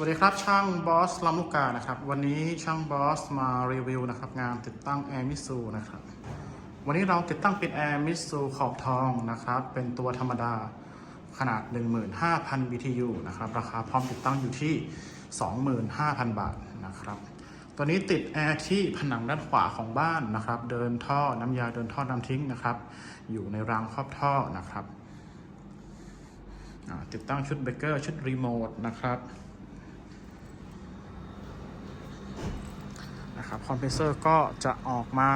วัสดีครับช่างบอสลำลูกกานะครับ วันนี้ช่างบอสมารีวิวนะครับงานติดตั้งแอร์มิสูนะครับวันนี้เราติดตั้งเป็นแอร์มิสูขอบทองนะครับเป็นตัวธรรมดาขนาด 15,000 BTU นะครับราคาพร้อมติดตั้งอยู่ที่ 25,000 บาทนะครับตัวนี้ติดแอร์ที่ผนังด้านขวาของบ้านนะครับ เดินท่อน้ำยาเดินท่อน้ำทิ้งนะครับ อยู่ในรางครอบท่อนะครับติดตั้งชุดเบเกอร์ชุดรีโมทนะครับ นะครับคอมเพรสเซอร์ก็จะออกมา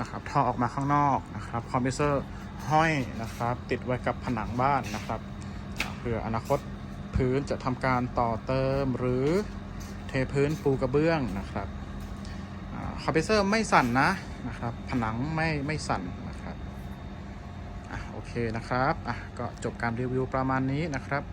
นะครับท่อออกมาข้างนอกนะครับคอมเพรสเซอร์ห้อยนะครับ ติดไว้กับผนังบ้านนะครับเพื่ออนาคตพื้นจะทำการต่อเติมหรือเทพื้นปูกระเบื้องนะครับคอมเพรสเซอร์ไม่สั่นนะนะครับ ผนังไม่ไม่สั่นนะครับอะโอเคนะครับอะก็จบการรีวิวประมาณนี้นะครับ